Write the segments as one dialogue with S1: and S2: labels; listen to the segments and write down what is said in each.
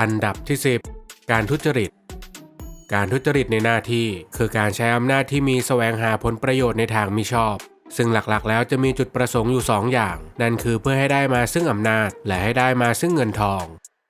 S1: อันดับที่ 10 การทุจริต การทุจริตในหน้าที่คือการใช้อำนาจที่มีแสวงหาผลประโยชน์ในทางมิชอบ ซึ่งหลักๆ แล้วจะมีจุดประสงค์อยู่ 2 อย่าง นั่นคือเพื่อให้ได้มาซึ่งอำนาจ และให้ได้มาซึ่งเงินทอง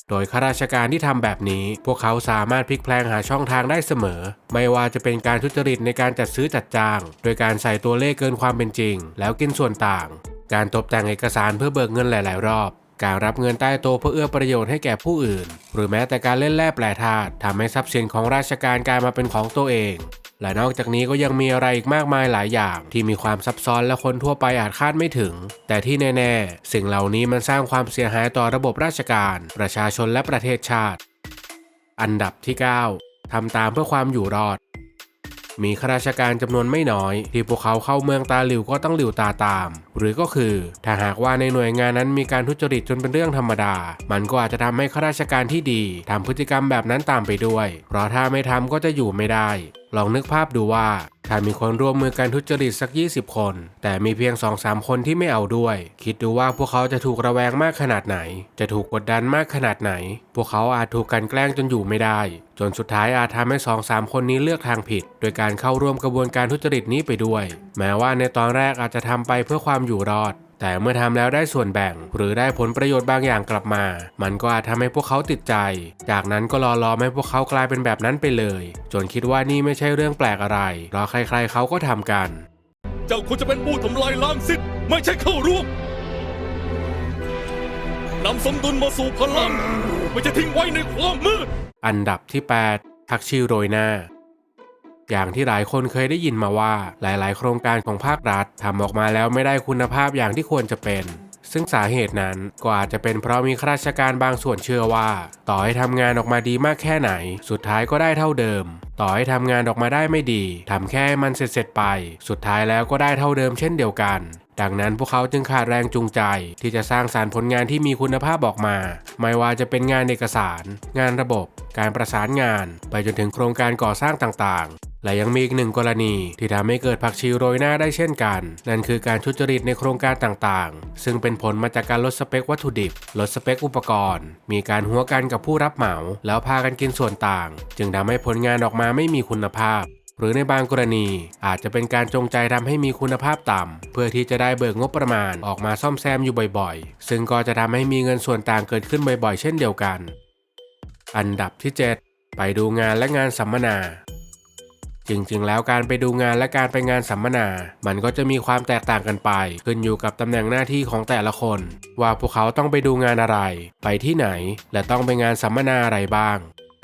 S1: โดยข้าราชการที่ทำแบบนี้ พวกเขาสามารถพลิกแพลงหาช่องทางได้เสมอ ไม่ว่าจะเป็นการทุจริตในการจัดซื้อจัดจ้าง โดยการใส่ตัวเลขเกินความเป็นจริง แล้วกินส่วนต่างการตกแต่งเอกสารเพื่อเบิกเงินหลาย ๆ รอบ การรับเงินใต้โต๊ะเพื่อเอื้อประโยชน์ให้แก่ผู้อื่น หรือแม้แต่การเล่นแร่แปรธาตุทำให้ทรัพย์สินของราชการกลายมาเป็นของตัวเอง และนอกจากนี้ก็ยังมีอะไรอีกมากมายหลายอย่าง ที่มีความซับซ้อนและคนทั่วไปอาจคาดไม่ถึง แต่ที่แน่ๆ สิ่งเหล่านี้มันสร้างความเสียหายต่อระบบราชการ ประชาชนและประเทศชาติ อันดับที่ 9ทำตามเพื่อความอยู่รอดมีข้าราชการจำนวนไม่น้อย ที่พวกเขาเข้าเมืองตาหลิวก็ต้องหลิวตาตาม หรือก็คือ ถ้าหากว่าในหน่วยงานนั้นมีการทุจริตจนเป็นเรื่องธรรมดา มันก็อาจจะทำให้ข้าราชการที่ดีทำพฤติกรรมแบบนั้นตามไปด้วย เพราะถ้าไม่ทำก็จะอยู่ไม่ได้ ลองนึกภาพดูว่าถ้ามีคนร่วมมือกันทุจริตสัก 20 คน แต่มีเพียง 2-3 คนที่ไม่เอาด้วย คิดดูว่าพวกเขาจะถูกระแวงมากขนาดไหน จะถูกกดดันมากขนาดไหน พวกเขาอาจถูกกันแกล้งจนอยู่ไม่ได้ จนสุดท้ายอาจทำให้ 2-3 คนนี้เลือกทางผิด โดยการเข้าร่วมกระบวนการทุจริตนี้ไปด้วย แม้ว่าในตอนแรกอาจจะทำไปเพื่อความอยู่รอด แต่เมื่อทำแล้วได้ส่วนแบ่ง หรือได้ผลประโยชน์บางอย่างกลับมา มันก็อาจทำให้พวกเขาติดใจ จากนั้นก็รอรอให้พวกเขากลายเป็นแบบนั้นไปเลย จนคิดว่านี่ไม่ใช่เรื่องแปลกอะไรเพราะใครๆเขาก็ทำกัน
S2: เจ้าควรจะเป็นผู้ทำลายล้างสิทธิ์ไม่ใช่เข้าร่วมนำสมดุลมาสู่พลัง ไม่ใช่ทิ้งไว้ในความมืด
S1: อันดับที่ 8 ทักชื่อโรยหน้า อย่างที่หลายคนเคยได้ยินมาว่าหลาย ๆ โครงการของภาครัฐทำออกมาแล้วไม่ได้คุณภาพอย่างที่ควรจะเป็นซึ่งสาเหตุนั้นก็อาจจะเป็นเพราะมีข้าราชการบางส่วนเชื่อว่า ต่อให้ทำงานออกมาดีมากแค่ไหน สุดท้ายก็ได้เท่าเดิม ต่อให้ทำงานออกมาได้ไม่ดีทำแค่มันเสร็จๆไป สุดท้ายแล้วก็ได้เท่าเดิมเช่นเดียวกัน ดังนั้นพวกเขาจึงขาดแรงจูงใจ ที่จะสร้างสารผลงานที่มีคุณภาพออกมา ไม่ว่าจะเป็นงานเอกสาร งานระบบ การประสานงาน ไปจนถึงโครงการก่อสร้างต่างๆ และยังมีอีกหนึ่งกรณีที่ทำให้เกิดผักชีโรยหน้าได้เช่นกัน นั่นคือการทุจริตในโครงการต่างๆ ซึ่งเป็นผลมาจากการลดสเปควัตถุดิบ ลดสเปคอุปกรณ์ มีการหัวกันกับผู้รับเหมา แล้วพากันกินส่วนต่าง จึงทำให้ผลงานออกมาไม่มีคุณภาพ หรือในบางกรณี อาจจะเป็นการจงใจทำให้มีคุณภาพต่ำเพื่อที่จะได้เบิกงบประมาณออกมาซ่อมแซมอยู่บ่อยๆ ซึ่งก็จะทำให้มีเงินส่วนต่างเกิดขึ้นบ่อยๆ เช่นเดียวกัน อันดับที่ 7 ไปดูงานและงานสัมมนาจริงๆ แล้วการไปดูงานและการไปงานสัมมนา มันก็จะมีความแตกต่างกันไป ขึ้นอยู่กับตำแหน่งหน้าที่ของแต่ละคน ว่าพวกเขาต้องไปดูงานอะไร ไปที่ไหน และต้องไปงานสัมมนาอะไรบ้าง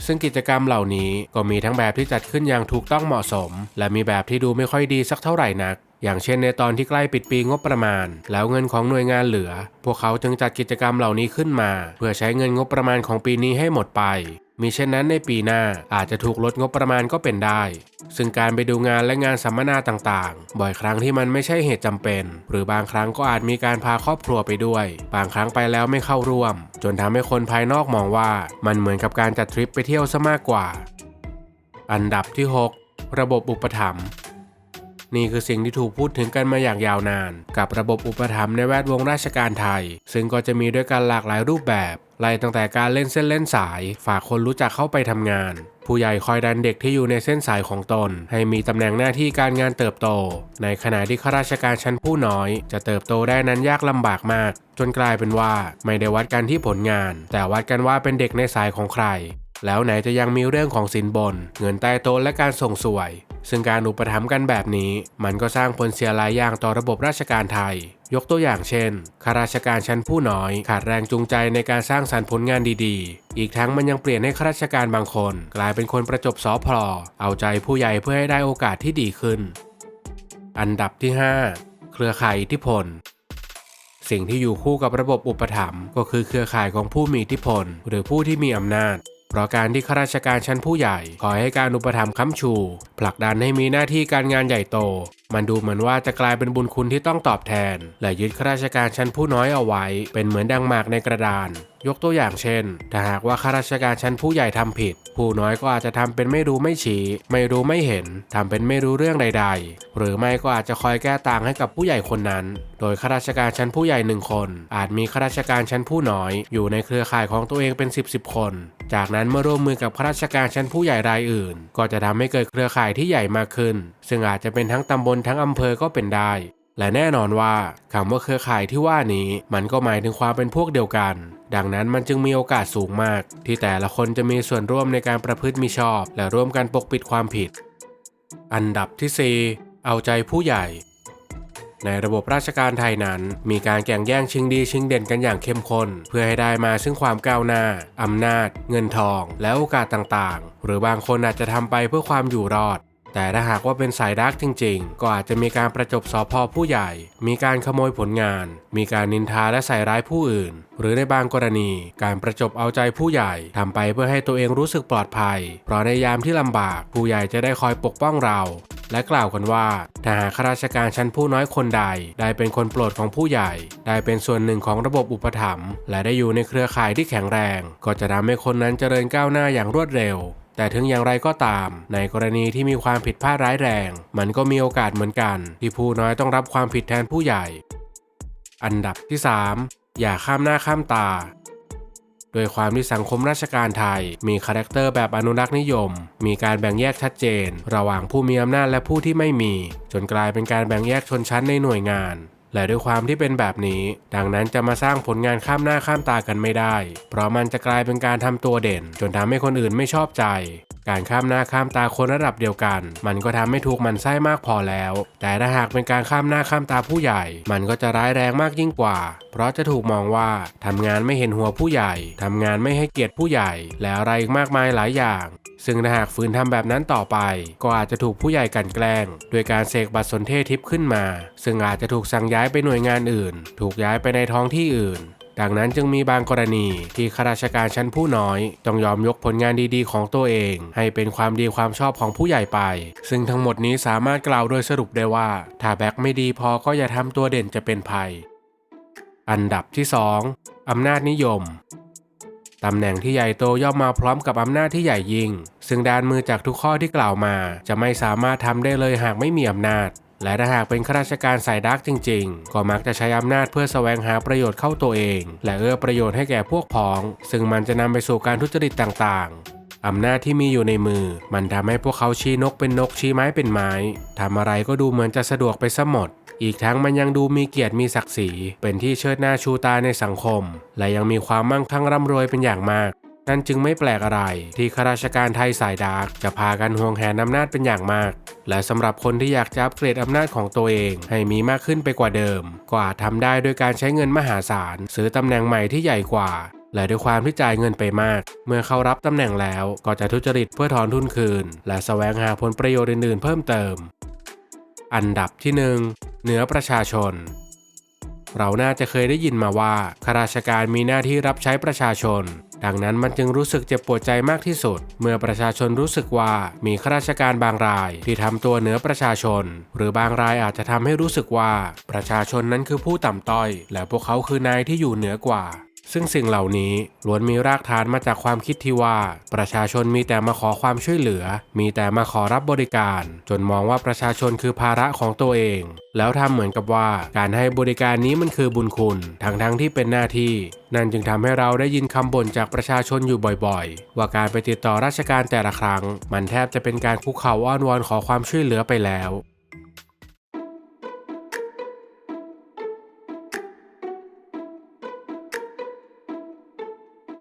S1: ซึ่งกิจกรรมเหล่านี้ก็มีทั้งแบบที่จัดขึ้นอย่างถูกต้องเหมาะสม และมีแบบที่ดูไม่ค่อยดีสักเท่าไหร่นัก อย่างเช่นในตอนที่ใกล้ปิดปีงบประมาณ แล้วเงินของหน่วยงานเหลือ พวกเขาจึงจัดกิจกรรมเหล่านี้ขึ้นมา เพื่อใช้เงินงบประมาณของปีนี้ให้หมดไปมีเช่นนั้นในปีหน้าอาจจะถูกลดงบประมาณก็เป็นได้ ซึ่งการไปดูงานและงานสัมมนาต่างๆ บ่อยครั้งที่มันไม่ใช่เหตุจำเป็น หรือบางครั้งก็อาจมีการพาครอบครัวไปด้วย บางครั้งไปแล้วไม่เข้าร่วม จนทำให้คนภายนอกมองว่า มันเหมือนกับการจัดทริปไปเที่ยวซะมากกว่า อันดับที่ 6 ระบบอุปถัมภ์ นี่คือสิ่งที่ถูกพูดถึงกันมาอย่างยาวนาน กับระบบอุปถัมภ์ในแวดวงราชการไทย ซึ่งก็จะมีด้วยกันหลากหลายรูปแบบไล่ตั้งแต่การเล่นเส้นเล่นสาย ฝากคนรู้จักเข้าไปทำงาน ผู้ใหญ่คอยดันเด็กที่อยู่ในเส้นสายของตน ให้มีตำแหน่งหน้าที่การงานเติบโต ในขณะที่ข้าราชการชั้นผู้น้อย จะเติบโตได้นั้นยากลำบากมาก จนกลายเป็นว่าไม่ได้วัดกันที่ผลงาน แต่วัดกันว่าเป็นเด็กในสายของใคร แล้วไหนจะยังมีเรื่องของสินบน เงินใต้โต๊ะและการส่งสวย ซึ่งการอุปถัมภ์กันแบบนี้ มันก็สร้างผลเสียหลายอย่างต่อระบบราชการไทย ยกตัวอย่างเช่นข้าราชการชั้นผู้น้อย ขาดแรงจูงใจในการสร้างสรรค์ผลงานดีๆ อีกทั้งมันยังเปลี่ยนให้ข้าราชการบางคน กลายเป็นคนประจบสอพลอเอาใจผู้ใหญ่เพื่อให้ได้โอกาสที่ดีขึ้น อันดับที่ 5 เครือข่ายอิทธิพลสิ่งที่อยู่คู่กับระบบอุปถัมภ์ก็คือเครือข่ายของผู้มีอิทธิพล หรือผู้ที่มีอำนาจ เพราะการที่ข้าราชการชั้นผู้ใหญ่ ขอให้การอุปถัมภ์ค้ำชู ผลักดันให้มีหน้าที่การงานใหญ่โตมันดูเหมือนว่าจะกลายเป็นบุญคุณที่ต้องตอบแทน และยึดข้าราชการชั้นผู้น้อยเอาไว้ เป็นเหมือนดังหมากในกระดาน ยกตัวอย่างเช่น ถ้าหากว่าข้าราชการชั้นผู้ใหญ่ทำผิด ผู้น้อยก็อาจจะทำเป็นไม่รู้ไม่ชี้ ไม่รู้ไม่เห็นทำเป็นไม่รู้เรื่องใด ๆ หรือไม่ก็อาจจะคอยแก้ต่างให้กับผู้ใหญ่คนนั้น โดยข้าราชการชั้นผู้ใหญ่หนึ่งคน อาจมีข้าราชการชั้นผู้น้อย อยู่ในเครือข่ายของตัวเองเป็น 10บสคน จากนั้นเมื่อร่วมมือกับข้าราชการชั้นผู้ใหญ่รายอื่น ก็จะทำให้เกิดเครือข่ายที่ใหญ่มากขึ้น ซึ่งอาจจะเป็นทั้งตำบลทั้งอำเภอก็เป็นได้ และแน่นอนว่าคำว่าเครือข่ายที่ว่านี้มันก็หมายถึงความเป็นพวกเดียวกัน ดังนั้นมันจึงมีโอกาสสูงมาก ที่แต่ละคนจะมีส่วนร่วมในการประพฤติมิชอบ และร่วมกันปกปิดความผิด อันดับที่4เอาใจผู้ใหญ่ในระบบราชการไทยนั้น มีการแข่งแย่งชิงดีชิงเด่นกันอย่างเข้มข้น เพื่อให้ได้มาซึ่งความก้าวหน้า อำนาจ เงินทอง และโอกาสต่างๆ หรือบางคนอาจจะทำไปเพื่อความอยู่รอด แต่ถ้าหากว่าเป็นสายดักจริง ๆ ก็อาจจะมีการประจบสอพอผู้ใหญ่ มีการขโมยผลงาน มีการนินทาและใส่ร้ายผู้อื่น หรือในบางกรณีการประจบเอาใจผู้ใหญ่ทำไปเพื่อให้ตัวเองรู้สึกปลอดภัย เพราะในยามที่ลำบากผู้ใหญ่จะได้คอยปกป้องเรา และกล่าวกันว่าถ้าหากข้าราชการชั้นผู้น้อยคนใด ได้เป็นคนโปรดของผู้ใหญ่ ได้เป็นส่วนหนึ่งของระบบอุปถัมภ์และได้อยู่ในเครือข่ายที่แข็งแรง ก็จะทำให้คนนั้นเจริญก้าวหน้าอย่างรวดเร็ว แต่ถึงอย่างไรก็ตาม ในกรณีที่มีความผิดพลาดร้ายแรง มันก็มีโอกาสเหมือนกัน ที่ผู้น้อยต้องรับความผิดแทนผู้ใหญ่ อันดับที่ 3 อย่าข้ามหน้าข้ามตาโดยความที่สังคมราชการไทย มีคาแรคเตอร์แบบอนุรักษ์นิยม มีการแบ่งแยกชัดเจน ระหว่างผู้มีอำนาจและผู้ที่ไม่มี จนกลายเป็นการแบ่งแยกชนชั้นในหน่วยงาน และด้วยความที่เป็นแบบนี้ ดังนั้นจะมาสร้างผลงานข้ามหน้าข้ามตากันไม่ได้ เพราะมันจะกลายเป็นการทำตัวเด่น จนทำให้คนอื่นไม่ชอบใจ การข้ามหน้าข้ามตาคนระดับเดียวกัน มันก็ทำให้ถูกมันไส้มากพอแล้ว แต่ถ้าหากเป็นการข้ามหน้าข้ามตาผู้ใหญ่ มันก็จะร้ายแรงมากยิ่งกว่า เพราะจะถูกมองว่าทำงานไม่เห็นหัวผู้ใหญ่ทำงานไม่ให้เกียรติผู้ใหญ่ และอะไรอีกมากมายหลายอย่าง ซึ่งถ้าหากฝืนทำแบบนั้นต่อไป ก็อาจจะถูกผู้ใหญ่กันแกล้ง โดยการเสกบัตรสนเทศทิพย์ขึ้นมา ซึ่งอาจจะถูกสั่งย้ายไปหน่วยงานอื่น ถูกย้ายไปในท้องที่อื่น ดังนั้นจึงมีบางกรณีที่ข้าราชการชั้นผู้น้อย ต้องยอมยกผลงานดีๆ ของตัวเอง ให้เป็นความดีความชอบของผู้ใหญ่ไป ซึ่งทั้งหมดนี้สามารถกล่าวโดยสรุปได้ว่า ถ้าแบ็คไม่ดีพอก็อย่าทำตัวเด่นจะเป็นภัย อันดับที่2อำนาจนิยมตำแหน่งที่ใหญ่โตย่อมมาพร้อมกับอำนาจที่ใหญ่ยิ่ง ซึ่งด้านมือจากทุกข้อที่กล่าวมา จะไม่สามารถทำได้เลยหากไม่มีอำนาจ และถ้าหากเป็นข้าราชการสายดักจริง ๆ ก็มักจะใช้อำนาจเพื่อแสวงหาประโยชน์เข้าตัวเอง และเอื้อประโยชน์ให้แก่พวกพ้อง ซึ่งมันจะนำไปสู่การทุจริตต่างๆ อำนาจที่มีอยู่ในมือ มันทำให้พวกเขาชี้นกเป็นนกชี้ไม้เป็นไม้ทำอะไรก็ดูเหมือนจะสะดวกไปซะหมด อีกทั้งมันยังดูมีเกียรติมีศักดิ์ศรี เป็นที่เชิดหน้าชูตาในสังคม และยังมีความมั่งคั่งร่ำรวยเป็นอย่างมาก นั่นจึงไม่แปลกอะไร ที่ข้าราชการไทยสายดาร์กจะพากันห่วงแหนอำนาจเป็นอย่างมาก และสำหรับคนที่อยากจะอัปเกรดอำนาจของตัวเอง ให้มีมากขึ้นไปกว่าเดิมก็อาจทำได้โดยการใช้เงินมหาศาลซื้อตำแหน่งใหม่ที่ใหญ่กว่าและด้วยความที่จ่ายเงินไปมาก เมื่อเข้ารับตำแหน่งแล้วก็จะทุจริตเพื่อถอนทุนคืน และแสวงหาผลประโยชน์อื่นๆเพิ่มเติม อันดับที่หนึ่งเหนือประชาชน เราน่าจะเคยได้ยินมาว่าข้าราชการมีหน้าที่รับใช้ประชาชน ดังนั้นมันจึงรู้สึกเจ็บปวดใจมากที่สุด เมื่อประชาชนรู้สึกว่ามีข้าราชการบางรายที่ทำตัวเหนือประชาชน หรือบางรายอาจจะทำให้รู้สึกว่าประชาชนนั้นคือผู้ต่ำต้อย และพวกเขาคือนายที่อยู่เหนือกว่า ซึ่งสิ่งเหล่านี้ล้วนมีรากฐานมาจากความคิดที่ว่า ประชาชนมีแต่มาขอความช่วยเหลือ มีแต่มาขอรับบริการ จนมองว่าประชาชนคือภาระของตัวเอง แล้วทำเหมือนกับว่าการให้บริการนี้มันคือบุญคุณทั้งทั้งๆที่เป็นหน้าที่ นั่นจึงทำให้เราได้ยินคำบ่นจากประชาชนอยู่บ่อยๆ ว่าการไปติดต่อราชการแต่ละครั้ง มันแทบจะเป็นการคุกเข่าอ้อนวอนขอความช่วยเหลือไปแล้ว